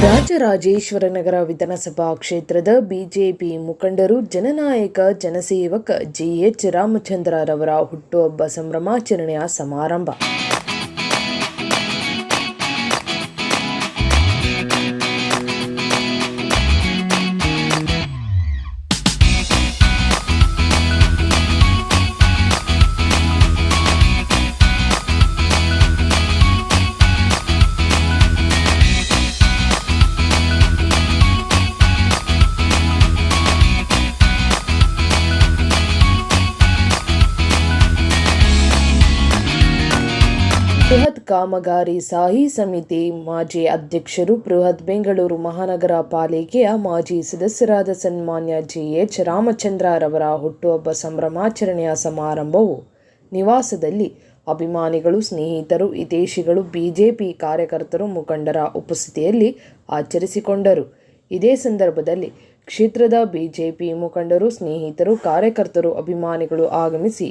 ರಾಜರಾಜೇಶ್ವರನಗರ ವಿಧಾನಸಭಾ ಕ್ಷೇತ್ರದ ಬಿಜೆಪಿ ಮುಖಂಡರು ಜನನಾಯಕ ಜನಸೇವಕ ಜಿಎಚ್ ರಾಮಚಂದ್ರರವರ ಹುಟ್ಟುಹಬ್ಬ ಸಂಭ್ರಮಾಚರಣೆಯ ಸಮಾರಂಭ. ಕಾಮಗಾರಿ ಸಾಹಿ ಸಮಿತಿ ಮಾಜಿ ಅಧ್ಯಕ್ಷರು ಬೃಹತ್ ಬೆಂಗಳೂರು ಮಹಾನಗರ ಪಾಲಿಕೆಯ ಮಾಜಿ ಸದಸ್ಯರಾದ ಸನ್ಮಾನ್ಯ ಜಿ ಎಚ್ ರಾಮಚಂದ್ರರವರ ಹುಟ್ಟುಹಬ್ಬ ಸಂಭ್ರಮಾಚರಣೆಯ ಸಮಾರಂಭವು ನಿವಾಸದಲ್ಲಿ ಅಭಿಮಾನಿಗಳು, ಸ್ನೇಹಿತರು, ಹಿತೈಷಿಗಳು, ಬಿಜೆಪಿ ಕಾರ್ಯಕರ್ತರು ಮುಖಂಡರ ಉಪಸ್ಥಿತಿಯಲ್ಲಿ ಆಚರಿಸಿಕೊಂಡರು. ಇದೇ ಸಂದರ್ಭದಲ್ಲಿ ಕ್ಷೇತ್ರದ ಬಿಜೆಪಿ ಮುಖಂಡರು, ಸ್ನೇಹಿತರು, ಕಾರ್ಯಕರ್ತರು, ಅಭಿಮಾನಿಗಳು ಆಗಮಿಸಿ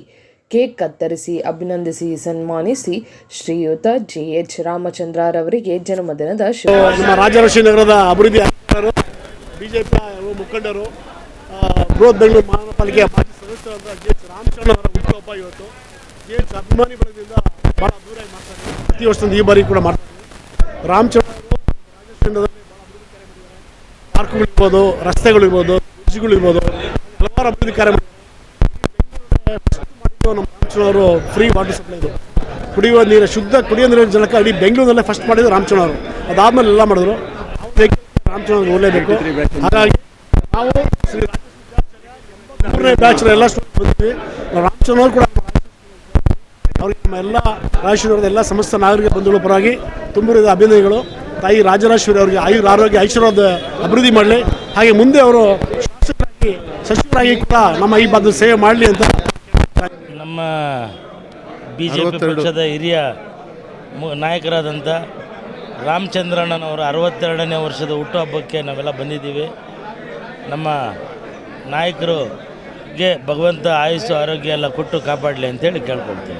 ಕೇಕ್ ಕತ್ತರಿಸಿ, ಅಭಿನಂದಿಸಿ, ಸನ್ಮಾನಿಸಿ ಶ್ರೀಯುತ ಜಿಎಚ್ ರಾಮಚಂದ್ರರವರಿಗೆ ಜನ್ಮದಿನದ ನಗರದ ಅಭಿವೃದ್ಧಿ ಬಿಜೆಪಿ ಮುಖಂಡರು ಬೃಹತ್ ಬೆಂಗಳೂರು ಮಹಾನಗರಪಾಲಿಕೆಯ ಮಾಜಿ ಸದಸ್ಯರಾದ ಜೆ ಎಚ್ ರಾಮಚಂದ್ರ ಅವರ ಹುಟ್ಟುಹಬ್ಬ ಇವತ್ತು. ಜೆ ಎಚ್ ಅಭಿಮಾನಿ ಬಳಗದಿಂದ ಬಹಳ ದೂರಾಗಿ ಮಾಡ್ತಾರೆ ಪ್ರತಿ ವರ್ಷದಿಂದ ಈ ಬಾರಿ ಕೂಡ ಮಾಡ್ತಾರೆ ರಾಮಚಂದ್ರ ಅವರು ಪಾರ್ಕ್ಗಳಿರ್ಬೋದು, ರಸ್ತೆಗಳಿರ್ಬೋದು, ಬ್ರಿಡ್ಜ್ಗಳಿರ್ಬೋದು, ಹಲವಾರು ಅಭಿವೃದ್ಧಿ ಕಾರ್ಯ ಮಾಡಿದ್ದಾರೆ ಮಾಡಿದ್ದು ನಮ್ಮ ರಾಮಚಂದ್ರ ಅವರು ಫ್ರೀ ವಾಟರ್ ಸಪ್ಲೈ ಇದು ಕುಡಿಯುವ ನೀರು, ಶುದ್ಧ ಕುಡಿಯುವ ನೀರಿನ ಜನಕ್ಕೆ ಇಡೀ ಬೆಂಗಳೂರಲ್ಲೇ ಫಸ್ಟ್ ಮಾಡಿದ್ರು ರಾಮಚಂದ್ರ ಅವರು ಅದಾದ್ಮೇಲೆ ಎಲ್ಲ ಮಾಡಿದ್ರು. ರಾಮಚಂದ್ರ ಒಳ್ಳೇಬೇಕು ಹಾಗಾಗಿ ನಾವು ಮೂರನೇ ಬ್ಯಾಚ್ ಎಲ್ಲ ಸ್ಟೂಡೆಂಟ್ ಕೂಡ ಅವ್ರಿಗೆ ನಮ್ಮ ಎಲ್ಲ ರಾಜೇಶ್ವರದ ಎಲ್ಲ ಸಮಸ್ತ ನಾಗರಿಕ ಬಂಧುಗಳ ಪರವಾಗಿ ತುಂಬಿರಿದ ಅಭಿನಯಗಳು ತಾಯಿ ರಾಜರಾಜೇಶ್ವರಿ ಅವರಿಗೆ ಆಯುರ್ ಆರೋಗ್ಯ, ಐಶ್ವರ್ಯದ ಅಭಿವೃದ್ಧಿ ಮಾಡಲಿ. ಹಾಗೆ ಮುಂದೆ ಅವರು ಶಾಸಕರಾಗಿ, ಸಚಿವರಾಗಿ ಕೂಡ ನಮ್ಮ ಈ ಭಾಗದ ಸೇವೆ ಮಾಡಲಿ ಅಂತ ನಮ್ಮ ಬಿ ಜೆ ಪಿ ಪಕ್ಷದ ಹಿರಿಯ ಮು- ನಾಯಕರಾದಂಥ ರಾಮಚಂದ್ರಣ್ಣನವರ ಅರವತ್ತೆರಡನೇ ವರ್ಷದ ಹುಟ್ಟುಹಬ್ಬಕ್ಕೆ ನಾವೆಲ್ಲ ಬಂದಿದ್ದೀವಿ. ನಮ್ಮ ನಾಯಕರುಗೆ ಭಗವಂತ ಆಯುಸ್ಸು ಆರೋಗ್ಯ ಎಲ್ಲ ಕೊಟ್ಟು ಕಾಪಾಡಲಿ ಅಂತೇಳಿ ಕೇಳ್ಕೊಳ್ತೀನಿ.